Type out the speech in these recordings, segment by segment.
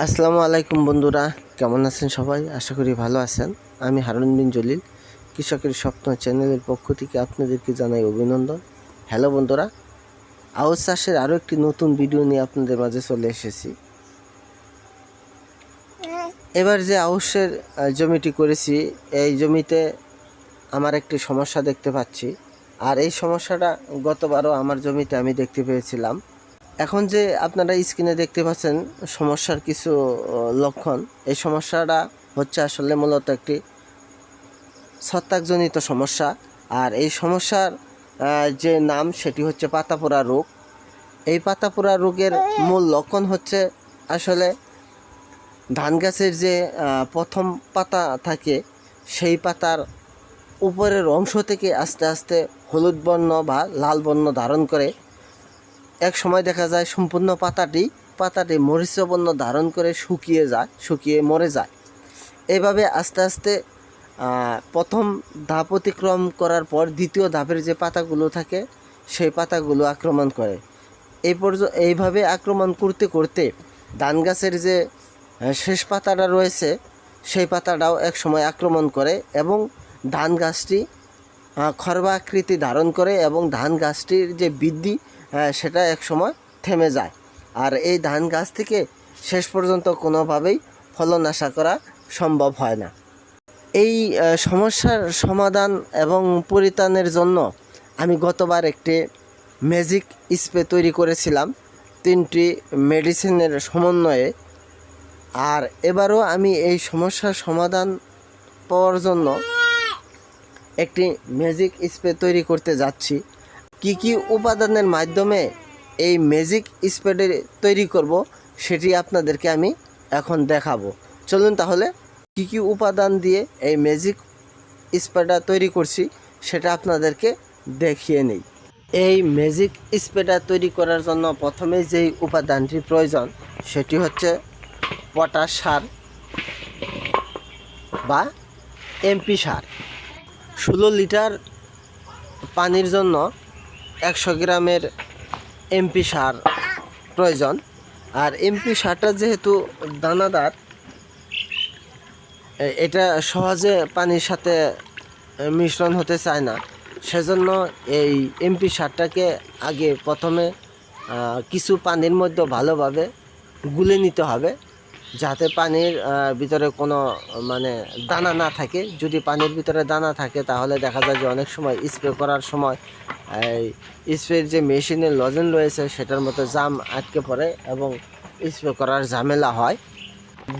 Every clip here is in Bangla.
আসসালামু আলাইকুম বন্ধুরা, কেমন আছেন সবাই? আশা করি ভালো আছেন। আমি হারুন বিন জলিল, কৃষকের স্বপ্ন চ্যানেলের পক্ষ থেকে আপনাদেরকে জানাই অভিনন্দন। হ্যালো বন্ধুরা, আউস চাষের আরও একটি নতুন ভিডিও নিয়ে আপনাদের মাঝে চলে এসেছি। এবার যে আউসের জমিটি করেছি, এই জমিতে আমার একটি সমস্যা দেখতে পাচ্ছি। আর এই সমস্যাটা গতবারও আমার জমিতে আমি দেখতে পেয়েছিলাম। এখন যে আপনারা স্ক্রিনে দেখতে পাচ্ছেন সমস্যার কিছু লক্ষণ, এই সমস্যাটা হচ্ছে আসলে মূলত একটি ছত্রাকজনিত সমস্যা। আর এই সমস্যার যে নাম সেটি হচ্ছে পাতাপোড়া রোগ। এই পাতাপোড়া রোগের মূল লক্ষণ হচ্ছে আসলে ধান গাছের যে প্রথম পাতা থাকে, সেই পাতার উপরের অংশ থেকে আস্তে আস্তে হলুদ বর্ণ বা লাল বর্ণ ধারণ করে। এক সময় দেখা যায় সম্পূর্ণ পাতাটি পাতাটি মরিচ বর্ণ ধারণ করে শুকিয়ে যায়, শুকিয়ে মরে যায়। এইভাবে আস্তে আস্তে প্রথম ধাপ অতিক্রম করার পর দ্বিতীয় ধাপের যে পাতাগুলো থাকে, সেই পাতাগুলো আক্রমণ করে। এই পর্য, এইভাবে আক্রমণ করতে করতে ধান গাছের যে শেষ পাতাটা রয়েছে, সেই পাতাটাও এক সময় আক্রমণ করে এবং ধান গাছটি খর্বা আকৃতি ধারণ করে এবং ধান গাছটির যে বৃদ্ধি সেটা এক সময় থেমে যায়। আর এই ধান গাছ থেকে শেষ পর্যন্ত কোনোভাবেই ফলন আশা করা সম্ভব হয় না। এই সমস্যার সমাধান এবং পরিত্রাণের জন্য আমি গতবার একটি ম্যাজিক স্প্রে তৈরি করেছিলাম, তিনটি মেডিসিনের সমন্বয়ে। আর এবারও আমি এই সমস্যার সমাধান পাওয়ার জন্য একটি ম্যাজিক স্প্রে তৈরি করতে যাচ্ছি। কি কি উপাদানের মাধ্যমে এই ম্যাজিক স্প্রে তৈরি করব সেটি আপনাদেরকে আমি এখন দেখাবো। চলুন তাহলে কি কি উপাদান দিয়ে এই ম্যাজিক স্প্রেটা তৈরি করছি সেটা আপনাদেরকে দেখিয়ে নেই। এই ম্যাজিক স্প্রেটা তৈরি করার জন্য প্রথমে যেই উপাদানটি প্রয়োজন সেটি হচ্ছে পটাশ সার বা এমপি সার। ষোলো লিটার পানির জন্য একশো গ্রামের এমপি সার প্রয়োজন। আর এমপি সারটা যেহেতু দানাদার এটা সহজে পানির সাথে মিশ্রণ হতে চায় না। সেজন্য এই এমপি সারটাকে আগে প্রথমে কিছু পানির মধ্যে ভালোভাবে গুলে নিতে হবে। যাতে পানির ভিতরে কোনো মানে দানা না থাকে। যদি পানির ভিতরে দানা থাকে, তাহলে দেখা যায় যে অনেক সময় স্প্রে করার সময় স্প্রের যে মেশিনের লজেন রয়েছে, সেটার মতো জাম আটকে পড়ে এবং স্প্রে করার ঝামেলা হয়।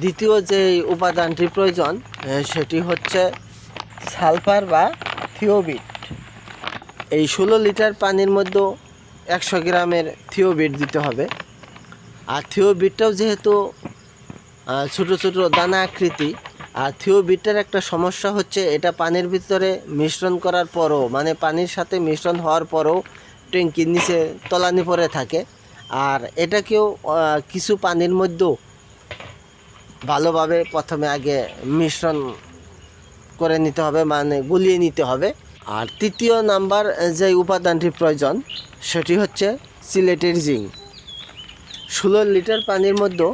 দ্বিতীয় যে উপাদানটি প্রয়োজন সেটি হচ্ছে সালফার বা থিওবিট। এই ষোলো লিটার পানির মধ্যে একশো গ্রামের থিওবিট দিতে হবে। আর থিওবিটটাও যেহেতু ছোট ছোট দানা আকৃতি। আর থিওবিটটার একটা সমস্যা হচ্ছে, এটা পানির ভিতরে মিশ্রণ করার পরও মানে পানির সাথে মিশ্রণ হওয়ার পরও ট্যাঙ্কির নিচে তলানি পড়ে থাকে। আর এটাকেও কিছু পানির মধ্যেও ভালোভাবে প্রথমে আগে মিশ্রণ করে নিতে হবে মানে গুলিয়ে নিতে হবে। আর তৃতীয় নাম্বার যে উপাদানটি প্রয়োজন, সেটি হচ্ছে সিলেটের জিঙ্ক। ষোলো লিটার পানির মধ্যে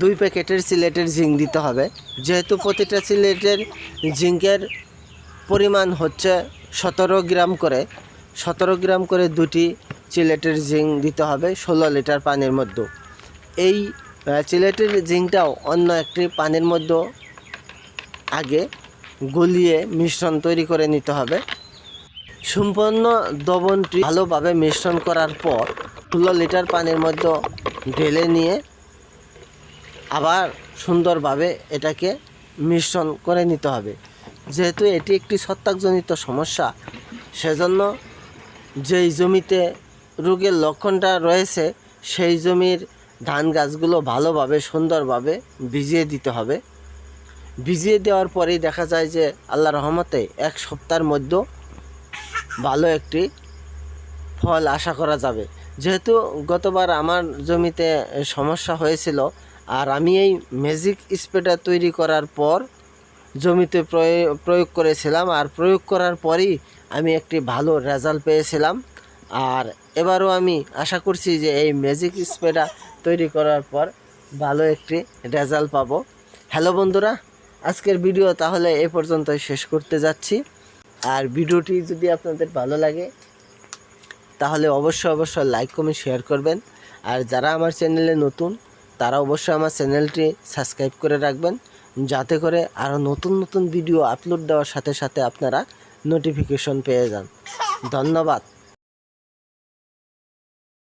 দুই প্যাকেটের সিলেটের জিঙ্ক দিতে হবে। যেহেতু প্রতিটা সিলেটের জিঙ্কের পরিমাণ হচ্ছে সতেরো গ্রাম করে, সতেরো গ্রাম করে দুটি চিলেটের জিঙ্ক দিতে হবে ষোলো লিটার পানির মধ্যে। এই চিলেটের জিঙ্কটাও অন্য একটি পানির মধ্যে আগে গলিয়ে মিশ্রণ তৈরি করে নিতে হবে। সম্পূর্ণ দ্রবণটি ভালোভাবে মিশ্রণ করার পর ষোলো লিটার পানির মধ্যে ঢেলে নিয়ে আবার সুন্দরভাবে এটাকে মিশ্রণ করে নিতে হবে। যেহেতু এটি একটি ছত্রাকজনিত সমস্যা, সেজন্য যেই জমিতে রোগের লক্ষণটা রয়েছে, সেই জমির ধান গাছগুলো ভালোভাবে, সুন্দরভাবে ভিজিয়ে দিতে হবে। ভিজিয়ে দেওয়ার পরেই দেখা যায় যে আল্লাহ রহমতে এক সপ্তাহের মধ্যে ভালো একটি ফল আশা করা যাবে। যেহেতু গতবার আমার জমিতে সমস্যা হয়েছিল আর আমি এই ম্যাজিক স্প্রেটা তৈরি করার পর জমিতে প্রয়োগ করেছিলাম। আর প্রয়োগ করার পরই আমি একটি ভালো রেজাল্ট পেয়েছিলাম। আর এবারও আমি আশা করছি যে এই ম্যাজিক স্প্রেটা তৈরি করার পর ভালো একটি রেজাল্ট পাবো। হ্যালো বন্ধুরা, আজকের ভিডিও তাহলে এ পর্যন্তই শেষ করতে যাচ্ছি। আর ভিডিওটি যদি আপনাদের ভালো লাগে, তাহলে অবশ্যই অবশ্যই লাইক কমেন্ট শেয়ার করবেন। আর যারা আমার চ্যানেলে নতুন তারা অবশ্যই আমার চ্যানেলটি সাবস্ক্রাইব করে রাখবেন, যাতে করে আরও নতুন নতুন ভিডিও আপলোড দেওয়ার সাথে সাথে আপনারা নোটিফিকেশন পেয়ে যান। ধন্যবাদ।